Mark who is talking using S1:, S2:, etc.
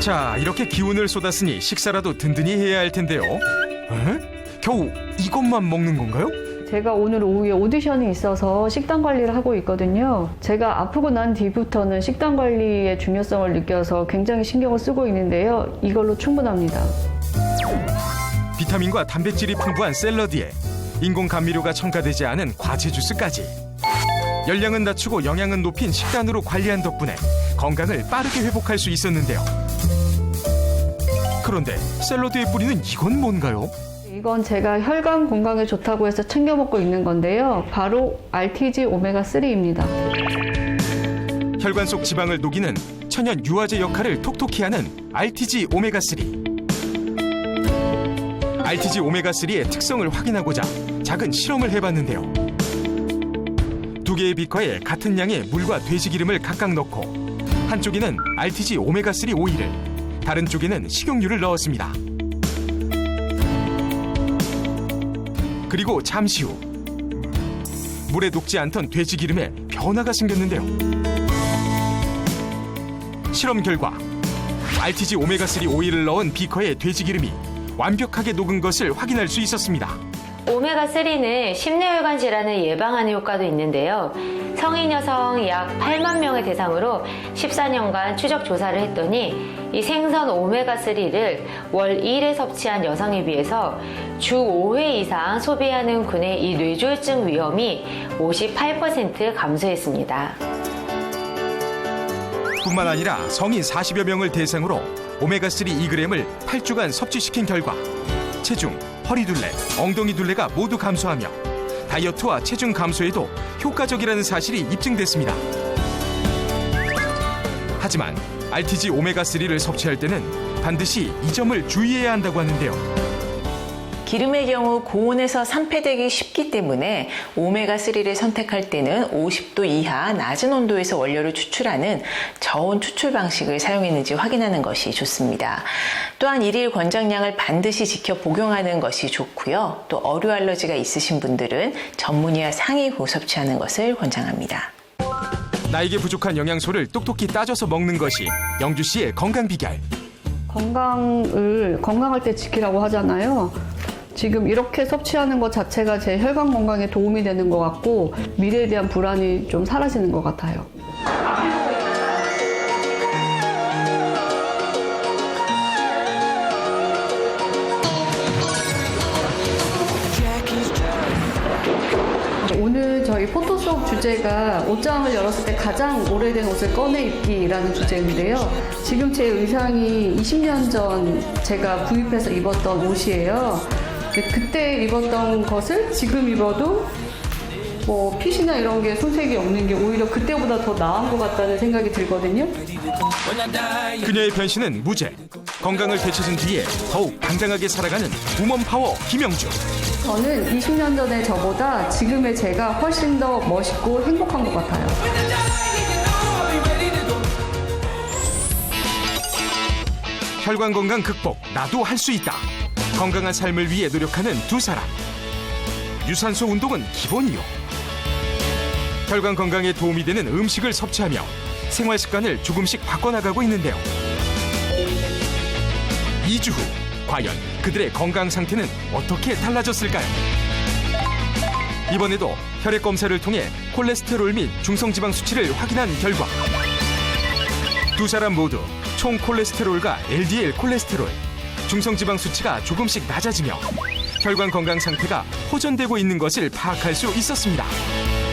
S1: 자, 이렇게 기운을 쏟았으니 식사라도 든든히 해야 할 텐데요. 에? 겨우 이것만 먹는 건가요?
S2: 제가 오늘 오후에 오디션이 있어서 식단 관리를 하고 있거든요. 제가 아프고 난 뒤부터는 식단 관리의 중요성을 느껴서 굉장히 신경을 쓰고 있는데요. 이걸로 충분합니다.
S1: 비타민과 단백질이 풍부한 샐러드에 인공 감미료가 첨가되지 않은 과채 주스까지 열량은 낮추고 영양은 높인 식단으로 관리한 덕분에 건강을 빠르게 회복할 수 있었는데요. 그런데 샐러드에 뿌리는 이건 뭔가요?
S2: 이건 제가 혈관 건강에 좋다고 해서 챙겨 먹고 있는 건데요. 바로 RTG 오메가 3입니다.
S1: 혈관 속 지방을 녹이는 천연 유화제 역할을 톡톡히 하는 RTG 오메가 3. RTG 오메가 3의 특성을 확인하고자 작은 실험을 해봤는데요. 두 개의 비커에 같은 양의 물과 돼지 기름을 각각 넣고 한쪽에는 RTG 오메가 3 오일을 다른 쪽에는 식용유를 넣었습니다. 그리고 잠시 후 물에 녹지 않던 돼지 기름에 변화가 생겼는데요. 실험 결과 RTG 오메가3 오일을 넣은 비커에 돼지 기름이 완벽하게 녹은 것을 확인할 수 있었습니다.
S3: 오메가3는 심내혈관 질환을 예방하는 효과도 있는데요. 성인 여성 약 8만 명을 대상으로 14년간 추적 조사를 했더니 이 생선 오메가3를 월 1회 섭취한 여성에 비해서 주 5회 이상 소비하는 군의 이 뇌졸중 위험이 58% 감소했습니다.
S1: 뿐만 아니라 성인 40여 명을 대상으로 오메가3 2g을 8주간 섭취시킨 결과 체중, 허리둘레, 엉덩이 둘레가 모두 감소하며 다이어트와 체중 감소에도 효과적이라는 사실이 입증됐습니다. 하지만 RTG 오메가3를 섭취할 때는 반드시 이 점을 주의해야 한다고 하는데요.
S4: 기름의 경우 고온에서 산패되기 쉽기 때문에 오메가3를 선택할 때는 50도 이하 낮은 온도에서 원료를 추출하는 저온 추출 방식을 사용했는지 확인하는 것이 좋습니다. 또한 일일 권장량을 반드시 지켜 복용하는 것이 좋고요. 또 어류 알러지가 있으신 분들은 전문의와 상의 후 섭취하는 것을 권장합니다.
S1: 나에게 부족한 영양소를 똑똑히 따져서 먹는 것이 영주 씨의 건강 비결.
S2: 건강을 건강할 때 지키라고 하잖아요. 지금 이렇게 섭취하는 것 자체가 제 혈관 건강에 도움이 되는 것 같고 미래에 대한 불안이 좀 사라지는 것 같아요. 오늘 저희 포토 수업 주제가 옷장을 열었을 때 가장 오래된 옷을 꺼내 입기라는 주제인데요. 지금 제 의상이 20년 전 제가 구입해서 입었던 옷이에요. 근데 그때 입었던 것을 지금 입어도 뭐 핏이나 이런 게 손색이 없는 게 오히려 그때보다 더 나은 것 같다는 생각이 들거든요.
S1: 그녀의 변신은 무죄. 건강을 되찾은 뒤에 더욱 당당하게 살아가는 우먼 파워 김영주.
S2: 저는 20년 전의 저보다 지금의 제가 훨씬 더 멋있고 행복한 것 같아요.
S1: 혈관 건강 극복 나도 할 수 있다. 건강한 삶을 위해 노력하는 두 사람. 유산소 운동은 기본이요. 혈관 건강에 도움이 되는 음식을 섭취하며 생활 습관을 조금씩 바꿔나가고 있는데요. 2주 후 과연 그들의 건강 상태는 어떻게 달라졌을까요? 이번에도 혈액 검사를 통해 콜레스테롤 및 중성지방 수치를 확인한 결과 두 사람 모두 총 콜레스테롤과 LDL 콜레스테롤, 중성지방 수치가 조금씩 낮아지며 혈관 건강 상태가 호전되고 있는 것을 파악할 수 있었습니다.